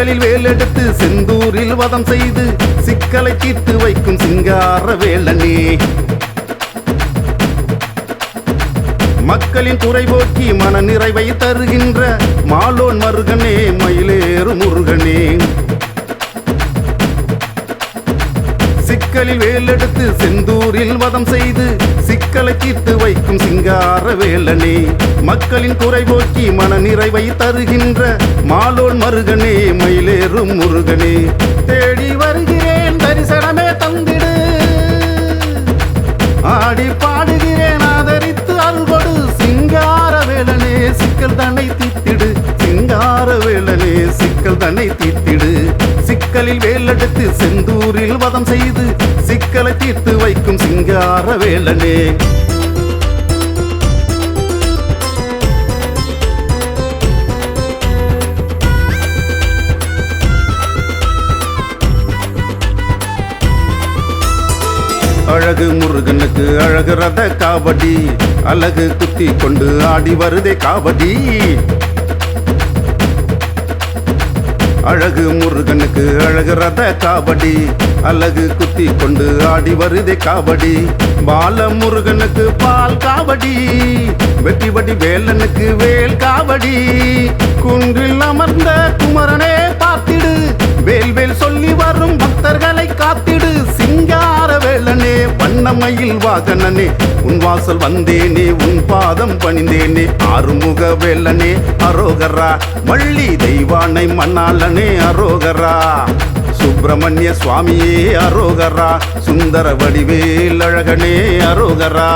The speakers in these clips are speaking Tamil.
சிக்கலில் வேலெடுத்து செந்தூரில் வதம் செய்து சிக்கலை தீர்த்து வைக்கும் சிங்கார வேலனே. மக்களின் குறை போக்கி மன நிறைவை தருகின்ற மாலோன் மருகனே மயிலேறு முருகனே. சிக்கலில் வேலெடுத்து செந்தூரில் வதம் செய்து சிக்கலை தீர்த்து வைக்கும் சிங்கார வேலனே மக்களின் குறை போக்கி மன நிறைவை தருகின்ற மாலோன் மருகனே மயிலேறும் முருகனே. தேடி வருகிறேன் தரிசனமே தந்திடு. ஆடி பாடுகிறேன் ஆதரித்து அருள்கொடு சிங்கார வேலனே சிக்கல் தன்னை தீத்திடு சிங்கார வேலனே சிக்கல் தன்னை தீ ஊரில் வதம் செய்து சிக்கலை தீர்த்து வைக்கும் சிங்கார வேலனே. அழகு முருகனுக்கு அழகு ரத காவடி அழகு குத்தி கொண்டு ஆடி வருதே காவடி. அழகு முருகனுக்கு அழகு ரத காவடி. அழகு குத்தி கொண்டு ஆடி வருதே காவடி. பால முருகனுக்கு பால் காவடி. வெற்றிவடி வேலனுக்கு வேல் காவடி. வண்ணமயில் வாகனனே உன் வாசல் வந்தேனே உன் பாதம் பணிந்தேனே ஆறுமுக வேலனே அரோகரா மள்ளி தெய்வானை மண்ணாளனே அரோகரா. சுப்பிரமணிய சுவாமியே அரோகரா சுந்தர வடிவேல் அழகனே அரோகரா.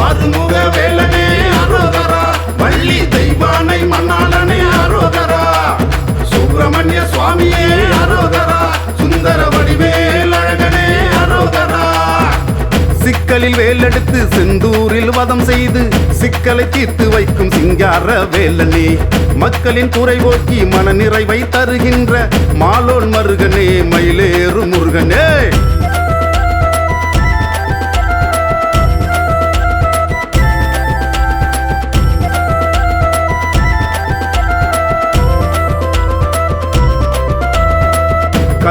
ஆறுமுக வேலனே அரோகரா வள்ளி தெய்வானை மண்ணாளனே சிக்கலில் வேலெடுத்து செந்தூரில் வதம் செய்து சிக்கலை தீர்த்து வைக்கும் சிங்கார வேலனே மக்களின் குறை போக்கி மன நிறைவை தருகின்ற மாலோன் மருகனே மயிலேறு முருகனே.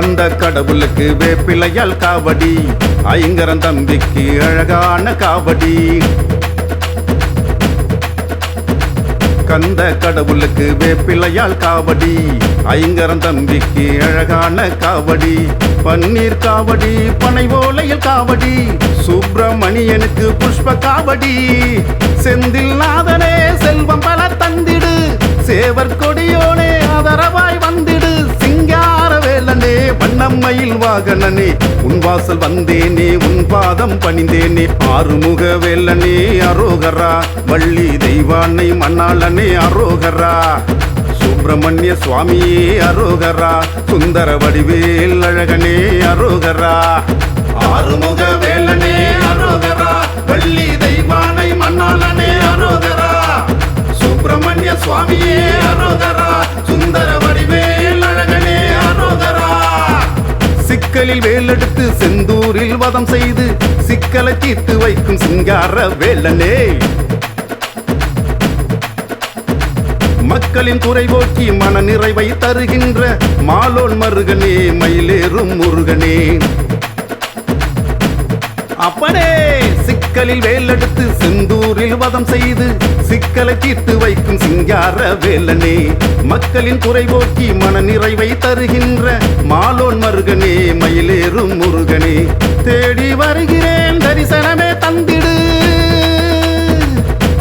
பிறந்த கடவுளுக்கு வேப்பிலையால் காவடி. ஐங்கரன் தம்பிக்கு அழகான காவடி. கந்த கடவுளுக்கு வேப்பிலையால் காவடி. ஐங்கரன் தம்பிக்கு அழகான காவடி. பன்னீர் காவடி பனை ஓலையில் காவடி. சுப்பிரமணியனுக்கு புஷ்ப காவடி. செந்தில் நாதனே செல்வம் பல தந்திடு. சேவர் கொடியோனே ஆதரவாய் கண்ணனே உன் வாசல் வந்தேனே உன் பாதம் பணிந்தேனே ஆறுமுக வேலனே அரோகரா வள்ளி தெய்வானை மண்ணாளனே அரோகரா. சுப்பிரமணிய சுவாமியே அரோகரா சுந்தர வடிவேல் அழகனே அரோகரா. ஆறுமுக வேலனே அரோகரா வள்ளி தெய்வானை மண்ணாளனே அரோகரா. சுப்பிரமணிய சுவாமியே அரோகரா சுந்தர எடுத்து செந்தூரில் வதம் செய்து சிக்கலை தீர்த்து வைக்கும் சிங்கார வேலனே. மக்களின் குறை போக்கி மன நிறைவை தருகின்ற மாலோன் மருகனே மயிலேறும் முருகனே. அப்பனே சிக்கலில் வேலெடுத்து ஊரில் வதம் செய்து சிக்கலை தீர்த்து வைக்கும் சிங்கார வேலனே மக்களின் குறை போக்கி மன நிறைவை தருகின்ற மாலோன் மருகனே மயிலேறும் முருகனே. தேடி வருகிறேன் தரிசனமே தந்திடு.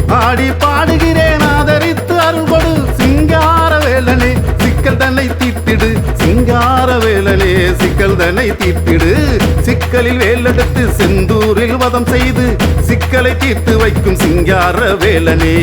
ஆடி பாடுகிறேன் ஆதரித்து அருள்படு சிங்கார வேலனே. சிக்கல் தன்னை தீர்த்திடு சிங்கார வேலனே. சிக்கல் தன்னை தீர்த்திடு சிக்கலில் வேலெடுத்து செந்தூரில் வதம் செய்து சிக்கலை தீர்த்து வைக்கும் சிங்கார வேலனே.